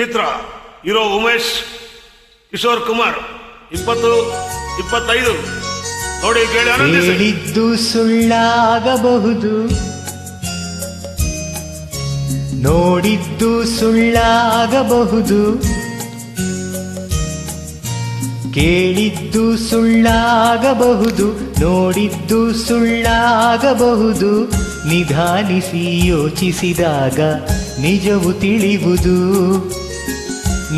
ಚಿತ್ರ ಇರೋ ಉಮೇಶ್ ಕಿಶೋರ್ ಕುಮಾರ್. ಇಪ್ಪತ್ತು, ಇಪ್ಪತ್ತೈದು. ನೋಡಿ ಕೇಳಿ ಸುಳ್ಳಾಗಬಹುದು. ನೋಡಿದ್ದು ಸುಳ್ಳಾಗಬಹುದು. ಕೇಳಿದ್ದು ಸುಳ್ಳಾಗಬಹುದು. ನೋಡಿದ್ದು ಸುಳ್ಳಾಗಬಹುದು. ನಿಧಾನಿಸಿ ಯೋಚಿಸಿದಾಗ ನಿಜವು ತಿಳಿಯುವುದು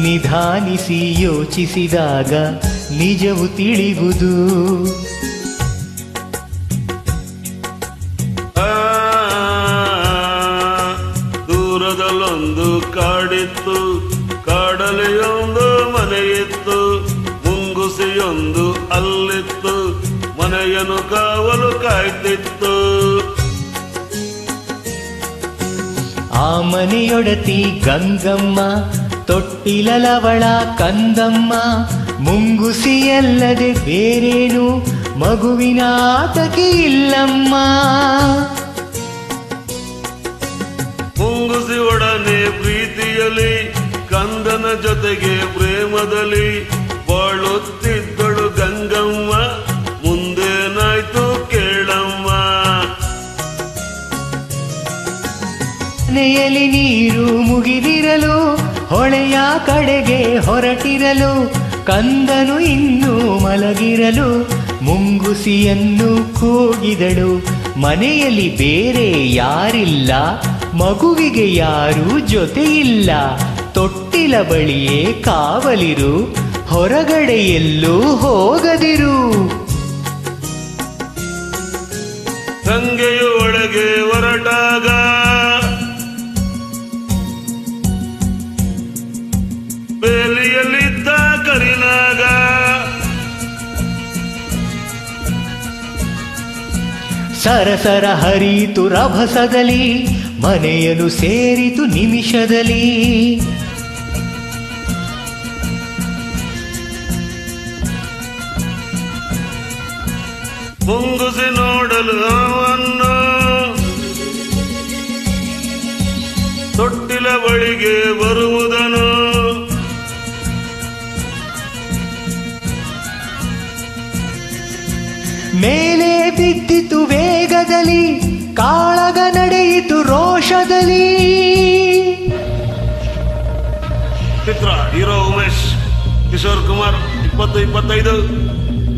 ನಿಧಾನಿಸಿ ಯೋಚಿಸಿದಾಗ ನಿಜವು ತಿಳಿಯುವುದು ಆ, ದೂರದಲ್ಲೊಂದು ಕಾಡಿತ್ತು ಕಾಡಲೆಯೊಂದು ಮನೆಯಿತ್ತು ಮುಂಗುಸಿಯೊಂದು ಅಲ್ಲಿತ್ತು ಮನೆಯನ್ನು ಕಾವಲು ಕಾಯ್ತಿತ್ತು ಆ ಮನೆಯೊಡತಿ ಗಂಗಮ್ಮ ತೊಟ್ಟಿಲಲವಳ ಕಂದಮ್ಮ ಮುಂಗುಸಿಯಲ್ಲದೆ ಬೇರೇನು ಮಗುವಿನ ಆತಕಿ ಇಲ್ಲಮ್ಮ. ಮುಂಗುಸಿ ಒಡನೆ ಪ್ರೀತಿಯಲಿ ಕಂದನ ಜೊತೆಗೆ ಪ್ರೇಮದಲ್ಲಿ ಬಾಳುತ್ತಿದ್ದಳು ಗಂಗಮ್ಮ. ಮುಂದೇನಾಯ್ತು ಕೇಳಮ್ಮ. ನೆಯಲಿ ನೀರು ಮುಗಿದಿರಲು ಹೊಳೆಯ ಕಡೆಗೆ ಹೊರಟಿರಲು, ಕಂದನು ಇನ್ನೂ ಮಲಗಿರಲು, ಮುಂಗುಸಿಯನ್ನು ಕೂಗಿದಳು. ಮನೆಯಲ್ಲಿ ಬೇರೆ ಯಾರಿಲ್ಲ, ಮಗುವಿಗೆ ಯಾರೂ ಜೊತೆಯಿಲ್ಲ. ತೊಟ್ಟಿಲ ಬಳಿಯೇ ಕಾವಲಿರು, ಹೊರಗಡೆ ಎಲ್ಲೂ ಹೋಗದಿರು. ಗಂಗೆಯೊಳಗೆ ಹೊರಟಾಗ ಬೇಲಿಯಲ್ಲಿದ್ದ ಕರಿನಾಗ. ಸರಸರ ಹರಿತು ರಭಸದಲ್ಲಿ ಮನೆಯನು ಸೇರಿತು ನಿಮಿಷದಲ್ಲಿ. ಮುಂಗುಸಿ ನೋಡಲು ಅವನ್ನು ತೊಟ್ಟಿಲ ಬಳಿಗೆ ಬರುವುದನು ಮೇಲೆ ಬಿದ್ದಿತು ವೇಗದಲ್ಲಿ, ಕಾಳಗ ನಡೆಯಿತು ರೋಷದಲ್ಲಿ. ಚಿತ್ರ, ಹೀರೋ ಉಮೇಶ್, ಕಿಶೋರ್ ಕುಮಾರ್, ಇಪ್ಪತ್ತು ಇಪ್ಪತ್ತೈದು.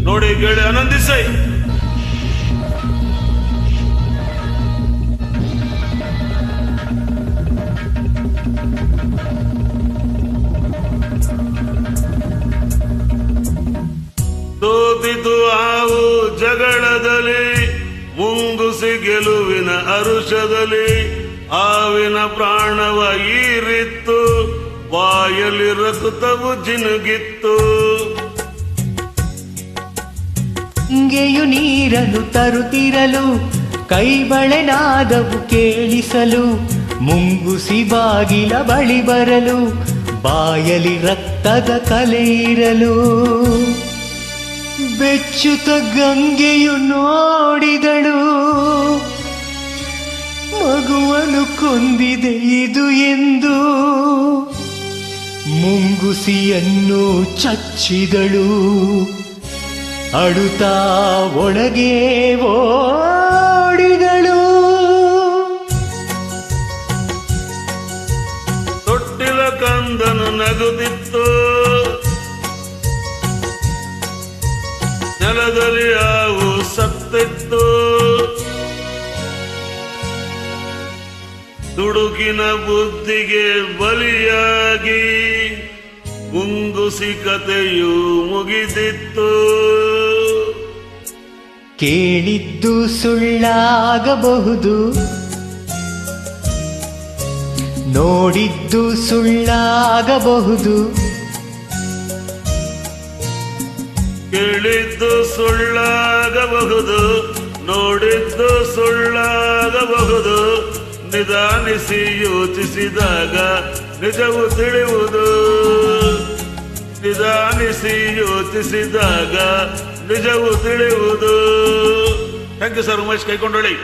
ನೋಡಿ, ಕೇಳಿ, ಆನಂದಿಸಿ. ಸೋತಿತು ಆವು ಜಗಳದಲ್ಲಿ, ಮುಂಗುಸಿ ಗೆಲುವಿನ ಅರುಷದಲ್ಲಿ ಆವಿನ ಪ್ರಾಣವ ಈರಿತ್ತು, ಬಾಯಲ್ಲಿ ರಕ್ತವು ಜಿನುಗಿತ್ತು. ಇಂಗೆಯು ನೀರನ್ನು ತರುತ್ತಿರಲು ಕೈಬಳೆನಾದವು ಕೇಳಿಸಲು, ಮುಂಗುಸಿ ಬಾಗಿಲ ಬಳಿ ಬರಲು ಬಾಯಲಿ ರಕ್ತದ ಕಲೆ ಇರಲು. ಬೆಚ್ಚುತ ಗಂಗೆಯು ನೋಡಿದಳು. ಮಗುವನು ಕೊಂದಿದೆ ಇದು ಎಂದು. ಮುಂಗುಸಿಯನ್ನು ಚಚ್ಚಿದಳು. ಅಡುತ್ತಾ ಒಳಗೆ ಓಡಿದಳು ನೆಲದಲ್ಲಿ ಅವು ಸತ್ತಿತ್ತು. ದುಡುಕಿನ ಬುದ್ಧಿಗೆ ಬಲಿಯಾಗಿ ಮುಂಗುಸಿ ಕಥೆಯು ಮುಗಿದಿತ್ತು. ಕೇಳಿದ್ದು ಸುಳ್ಳಾಗಬಹುದು. ನೋಡಿದ್ದು ಸುಳ್ಳಾಗಬಹುದು. ಕೇಳಿದ್ದು ಸುಳ್ಳಾಗಬಹುದು, ನೋಡಿದ್ದು ಸುಳ್ಳಾಗಬಹುದು. ನಿಧಾನಿಸಿ ಯೋಚಿಸಿದಾಗ ನಿಜವು ತಿಳಿಯುವುದು. ನಿಧಾನಿಸಿ ಯೋಚಿಸಿದಾಗ ನಿಜವು ತಿಳಿಯುವುದು. Thank you sir Umesh ಕೈಕೊಂಡೊಳ್ಳಿ